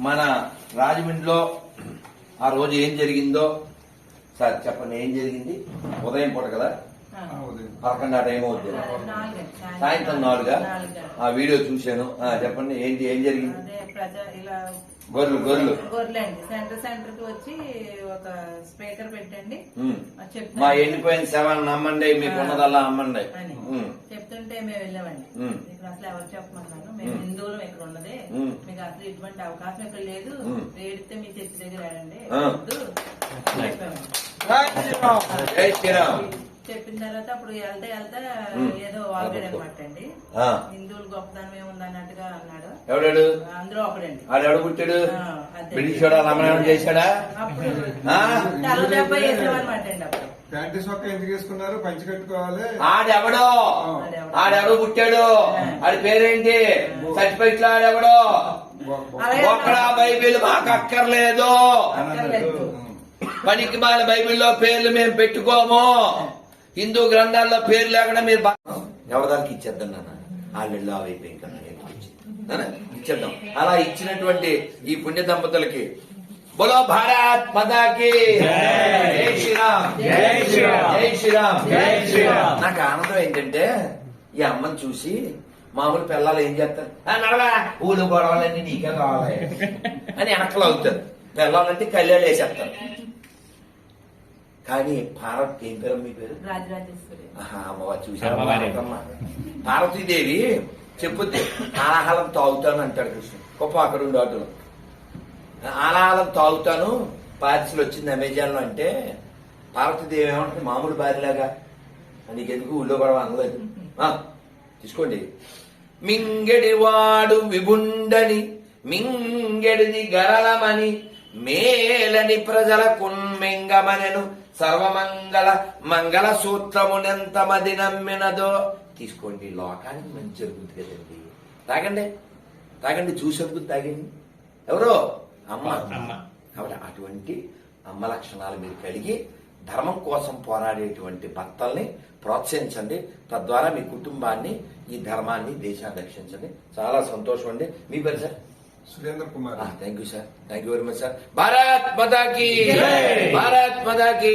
మన రాజమండ్రిలో ఆ రోజు ఏం జరిగిందో సార్ చెప్పండి ఏం జరిగింది? ఉదయం పూట కదా? పదకొండు ఆ టైం అవుతుంది సాయంత్రం నాలుగా? ఆ వీడియో చూశాను. ఆ, చెప్పండి ఏంటి ఏం జరిగింది? అదే ప్రజా ఇలా గొర్రెలు గొర్రెలు. గొర్రెలండి సెంటర్ సెంటర్కి వచ్చి ఒక స్పీకర్ పెట్టండి. మా ఎండిపోయిన శవాన్ని నమ్మండి మీకు ఉన్నదల్లా అమ్మండి. చెప్తుంటే మేము వెళ్ళామండి. ఇక్కడ అసలు ఎవరు చెప్పమన్నాను మేము. హిందువులు ఇక్కడ ఉన్నది. మీకు అసలు ఇటువంటి అవకాశం ఇక్కడ లేదు. ఏడితే మీ చర్చి దగ్గర చెప్పామండి. జై శ్రీరామ్ చెప్పిన తర్వాత అప్పుడు వెళ్తే వెళ్తే. ఏదో వాగాడు అనమాట అండి. ఆ, హిందువులు గొప్పతనం ఏముంది అన్నట్టుగా అన్నాడు. ఎవడాడు? అందులో ఒకడండి. ఆడు ఎవడు పుట్టాడు. బ్రిటిష్ వాడు రమణం చేశాడా? అప్పుడు ఆ? తల దెబ్బ వేసామన్నమాట అండి అప్పుడు. ప్యాంటీస్ ఒక్క ఎందుకు వేసుకున్నారు? పంచి కట్టుకోవాలి. ఆడెవడో? ఆడెవడో. ఆడెవడు పుట్టాడు? ఆడి పేరేంటి? సర్టిఫికెట్ ఆడెవడో? అలాగే ఒక్కడ బైబిల్ మాకు అక్కర్లేదు. అక్కర్లేదు. పనికి మాల బైబిల్లో పేర్లు మేము పెట్టుకోము. హిందూ గ్రంథాల్లో పేరు లేకుండా మీరు ఎవరిదానికి ఇచ్చేద్దాం నాన్న? అవైపోయి ఇంకా ఇచ్చేద్దాం. అలా ఇచ్చినటువంటి ఈ పుణ్య దంపతులకి బోలో భారత్ మదాకి జై శ్రీరామ్. జై శ్రీరామ్. జై శ్రీరామ్. జై శ్రీరామ్. నాకు ఆనందం ఏంటంటే ఈ అమ్మని చూసి మామూలు పిల్లలు ఏం చేస్తారు? "ఆ, నడవా ఊళ్ళు గొడవలన్నీ నీకే కావాలి అని వెనకలు అవుతారు. పిల్లలంటే కళ్యాణ్ వేసేస్తారు. కానీ భారత్ ఏం పేరు? మీ పేరు? అమ్మవారు చూసారు. పార్వతీదేవి చెప్పుద్ది ఆలాహలం తాగుతాను అంటాడు కృష్ణుడు. గొప్ప అక్కడ ఉండి ఆటోలో. ఆలాహలం తాగుతాను పార్సిల్ వచ్చింది అమెజాన్లో అంటే పార్వతీదేవి ఏమంటుంది? మామూలు భార్యలాగా నీకెందుకు ఊళ్ళో కూడా అనలేదు? తీసుకోండి. మింగెడివాడు విభుండని మింగెడిది గరళమని మేలని ప్రజల కున్మింగమనెను సర్వమంగళ మంగళ సూత్రమునెంత మది నమ్మినదో. తీసుకోండి లోకానికి మంచి జరుగుతుంది కదండి. తాగండి తాగండి జ్యూస్ అనుకుని తాగండి. ఎవరో? అమ్మ. అమ్మ. కాబట్టి అటువంటి అమ్మ లక్షణాలు మీరు కలిగి ధర్మం కోసం పోరాడేటువంటి భర్తల్ని ప్రోత్సహించండి. తద్వారా మీ కుటుంబాన్ని ఈ ధర్మాన్ని దేశాన్ని రక్షించండి. చాలా సంతోషం అండి మీ పేరు sir? Surendra Kumar thank you sir thank you very much sir Bharat మదాకి జై. భారత్ మదాకి